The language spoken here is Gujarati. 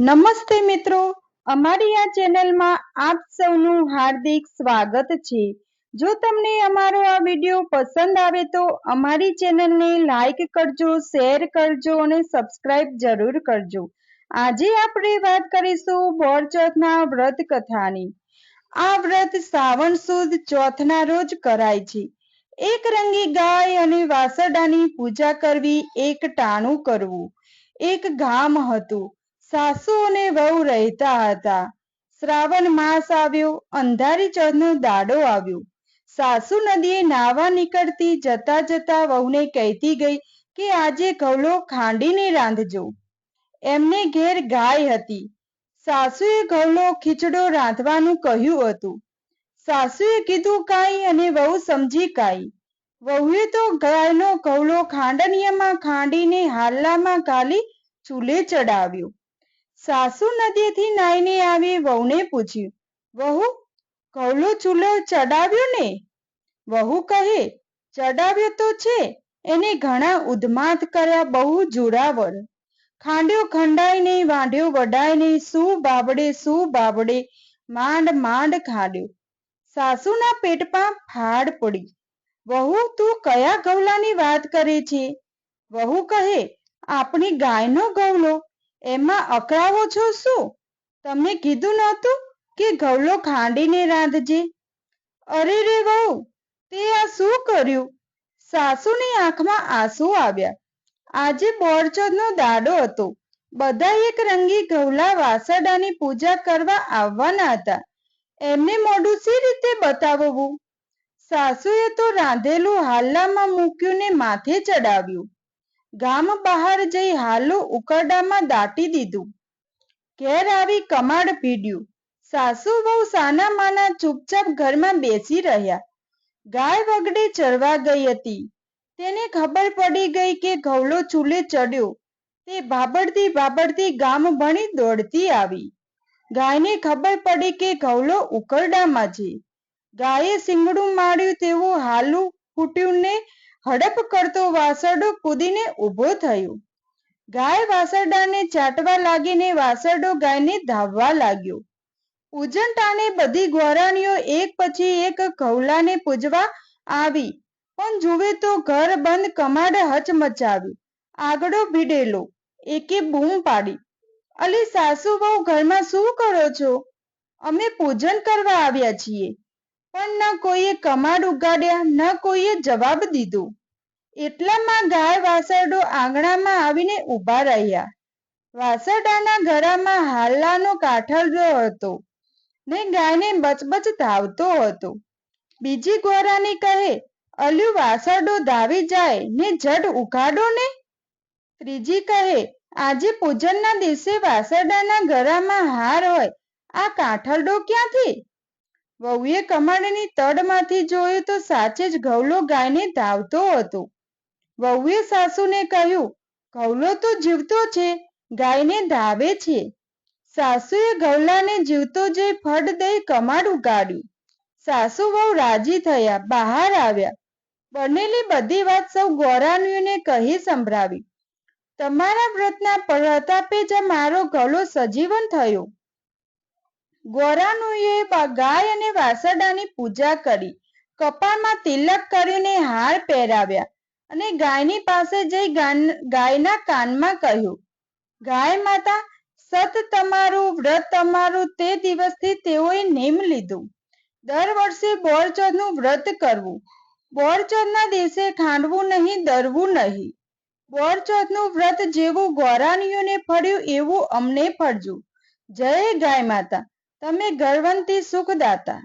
નમસ્તે મિત્રો. અમારી આ ચેનલમાં આપ સૌનું હાર્દિક સ્વાગત છે. જો તમને અમારો આ વીડિયો પસંદ આવે તો અમારી ચેનલને લાઈક કરજો, શેર કરજો અને સબસ્ક્રાઇબ જરૂર કરજો. આજે આપણે વાત કરીશું બોરચોથના વ્રત કથાની. આ વ્રત શ્રાવણ સુદ ચોથના રોજ કરાય છે. એક રંગી ગાય અને વાસરડાની પૂજા કરવી એક ટાણું કરવું. એક ગામ હતું. સાસુ અને વહુ રહેતા હતા. શ્રાવણ માસ આવ્યો, અંધારી ચોથનો દાડો આવ્યો. સાસુ નદીએ નાવા નીકળતી જતા જતા વહુને કહેતી ગઈ કે આજે ઘવલો ખાંડીને રાંધજો. એમને ઘેર ગાય હતી. સાસુએ ઘઉલો ખીચડો રાંધવાનું કહ્યું હતું. સાસુએ કીધું કાંઈ અને વહુ સમજી કાંઈ. વહુએ તો ગાયનો ઘઉલો ખાંડનિયામાં ખાંડીને હાલ્લામાં ઘાલી ચૂલે ચડાવ્યો. સાસુ નદીથી નાઈને આવી વહુને પૂછ્યું, વહુ, કૌલો ચૂલો ચડાવ્યો ને? વહુ કહે, ચડાવ્યો તો છે, એને ઘણા ઉદ્માત કર્યા બહુ જોરાવર ખાંડ્યો ખંડાય નહીં વાંઢ્યો વડાય નહીં શું બાબડે શું બાબડે માંડ માંડ ખાંડ્યો. સાસુના પેટમાં ફાડ પડી. વહુ, તું કયા ગવલાની વાત કરે છે? વહુ કહે, આપણી ગાયનો ગવલો એમાં અકળાવો છો શું? તમે કીધું નહોતું કે ઘવલો ખાંડીને રાંધજે. અરે રે વહુ, તે આ શું કર્યું? સાસુની આંખમાં આંસુ આવ્યા. આજે બોરચોદનો દાડો હતો. બધા એક રંગી ઘવલા વાસડાની પૂજા કરવા આવવાના હતા. એમને મોઢું સી રીતે બતાવવું? સાસુએ તો રાંધેલું હાલ્લામાં મૂક્યું ને માથે ચડાવ્યું. ગામ બહાર જઈ હાલું ઉકરડામાં દાટી દીધું. ઘેર આવી કમાડ ભીડ્યું સાસુ વહુ સાના માના ચૂપચાપ ઘરમાં બેસી રહ્યા. ગાય વગડે ચરવા ગઈ હતી. તેને ખબર પડી ગઈ કે ઘવલો ચૂલે ચડ્યો. તે ભાબડતી ભાબડતી ગામ ભણી દોડતી આવી. ગાયને ખબર પડી કે ઘવલો ઉકરડામાં છે. ગાયે સિંગડું માર્યું તેવું હાલું ફૂટ્યું ને હડપ કરતો વાસરડો કૂદીને ઊભો થયો. ગાય વાસરડાને ચાટવા લાગીને વાસરડો ગાયને ધાવવા લાગ્યો. ઉજંટાને બધી ગોરાણીઓ એક પછી એક ઘવલાને પૂજવા આવી. પણ જુએ તો ઘર બંધ કમાડ હચમચાવી આગળો ભીડેલો, એકે બૂમ પાડી. અલી સાસુ બહુ ઘરમાં શું કરો છો? અમે પૂજન કરવા આવ્યા છીએ. પણ ન કોઈએ કમાડ ઉગાડ્યા, ન કોઈએ જવાબ દીધો. એટલામાં ગાય વાસરડો આંગણામાં આવીને ઊભા રહ્યા. વાસરડાના ગળામાં હાલ્લાનો કાઠળજો હતો ને ગાયને બચબચ ધાવતો હતો. બીજી ગોરાની કહે, અલ્યું, વાસરડો ધાવી જાય ને જડ ઉઘાડો ને? ત્રીજી કહે, આજે પૂજનના દિવસે વાસરડાના ગળામાં હાર હોય, આ કાઠળડો ક્યાંથી? વહુએ કમાડની તડમાંથી જોયું તો સાચે જ ઘવલો ગાયને ધાવતો હતો. વહુએ સાસુને કહ્યું ઘવલો તો જીવતો છે, ગાયને ધાવે છે. સાસુએ ઘવલાને જીવતો જોઈ ફડ દઈ કમાડ ઉગાડ્યું. સાસુ વહુ રાજી થયા, બહાર આવ્યા. બનેલી બધી વાત સૌ ગોરાણીઓને કહી સંભળાવી. તમારા વ્રતના પ્રતાપે જ મારો ઘવલો સજીવન થયો. ગોરાનુએ ગાય અને વાસરડાની પૂજા કરી. કપાળમાં તિલક કરીને હાર પહેરાવ્યા અને ગાયની પાસે જઈ ગાયના કાનમાં કહ્યું, ગાય માતા, સત તમારું, વ્રત તમારું, તે દિવસથી તેઓએ નેમ લીધું. દર વર્ષે બોરચોદનું વ્રત કરવું. બોરચોથના દિવસે ખાંડવું નહીં, દરવું નહીં. બોરચોદનું વ્રત જેવું ગોરાણીઓને ફળ્યું એવું અમને ફળજું જય ગાય માતા. તમે ગર્વંતી સુખદાતા.